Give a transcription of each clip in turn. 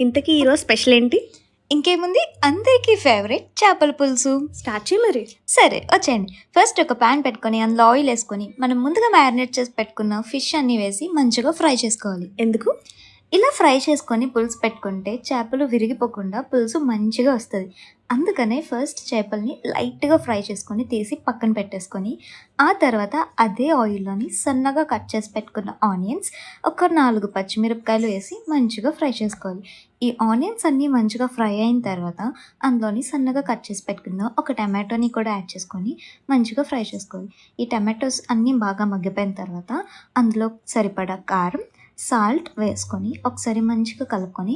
ఇంతకీ ఈరోజు స్పెషల్ ఏంటి? ఇంకేముంది? అందరికీ ఫేవరెట్ చేపల పులుసు. స్టార్ట్ చేయి మరి? సరే వచ్చేయండి. ఫస్ట్ ఒక ప్యాన్ పెట్టుకొని అందులో ఆయిల్ వేసుకొని మనం ముందుగా మ్యారినేట్ చేసి పెట్టుకున్న ఫిష్ అన్ని వేసి మంచిగా ఫ్రై చేసుకోవాలి. ఎందుకు? ఇలా ఫ్రై చేసుకొని పులుసు పెట్టుకుంటే చేపలు విరిగిపోకుండా పులుసు మంచిగా వస్తుంది. అందుకనే ఫస్ట్ చేపల్ని లైట్గా ఫ్రై చేసుకొని తీసి పక్కన పెట్టేసుకొని ఆ తర్వాత అదే ఆయిల్లోని సన్నగా కట్ చేసి పెట్టుకున్న ఆనియన్స్ ఒక నాలుగు పచ్చిమిరపకాయలు వేసి మంచిగా ఫ్రై చేసుకోవాలి. ఈ ఆనియన్స్ అన్నీ మంచిగా ఫ్రై అయిన తర్వాత అందులోని సన్నగా కట్ చేసి పెట్టుకున్న ఒక టమాటోని కూడా యాడ్ చేసుకొని మంచిగా ఫ్రై చేసుకోవాలి. ఈ టమాటోస్ అన్నీ బాగా మగ్గిపోయిన తర్వాత అందులో సరిపడా కారం సాల్ట్ వేసుకొని ఒకసారి మంచిగా కలుపుకొని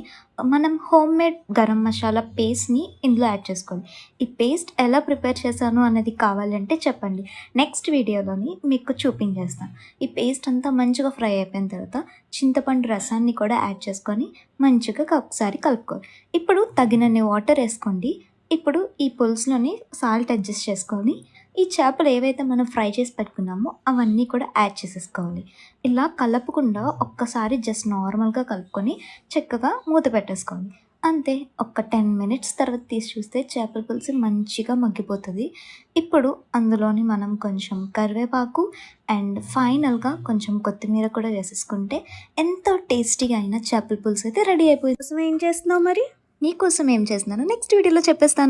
మనం హోమ్ మేడ్ గరం మసాలా పేస్ట్ని ఇందులో యాడ్ చేసుకోవాలి ఈ పేస్ట్ ఎలా ప్రిపేర్ చేశాను అనేది కావాలంటే చెప్పండి. నెక్స్ట్ వీడియోలోని మీకు చూపించేస్తాను. ఈ పేస్ట్ అంతా మంచిగా ఫ్రై అయిపోయిన తర్వాత చింతపండు రసాన్ని కూడా యాడ్ చేసుకొని మంచిగా ఒకసారి కలుపుకోవాలి. ఇప్పుడు తగినన్ని వాటర్ వేసుకోండి. ఇప్పుడు ఈ పులుసులోని సాల్ట్ అడ్జస్ట్ చేసుకొని ఈ చేపలు ఏవైతే మనం ఫ్రై చేసి పెట్టుకున్నామో అవన్నీ కూడా యాడ్ చేసేసుకోవాలి. ఇలా కలపకుండా ఒక్కసారి జస్ట్ నార్మల్గా కలుపుకొని చక్కగా మూత పెట్టేసుకోవాలి. అంతే ఒక టెన్ మినిట్స్ తర్వాత తీసి చూస్తే చేపల పులుసు మంచిగా మగ్గిపోతుంది. ఇప్పుడు అందులోని మనం కొంచెం కరివేపాకు అండ్ ఫైనల్గా కొంచెం కొత్తిమీర కూడా వేసేసుకుంటే ఎంతో టేస్టీగా అయిన చేపల పులుసు అయితే రెడీ అయిపోయింది. కోసం ఏం చేస్తున్నావు మరి? నీకోసం ఏం చేస్తున్నానో నెక్స్ట్ వీడియోలో చెప్పేస్తాను.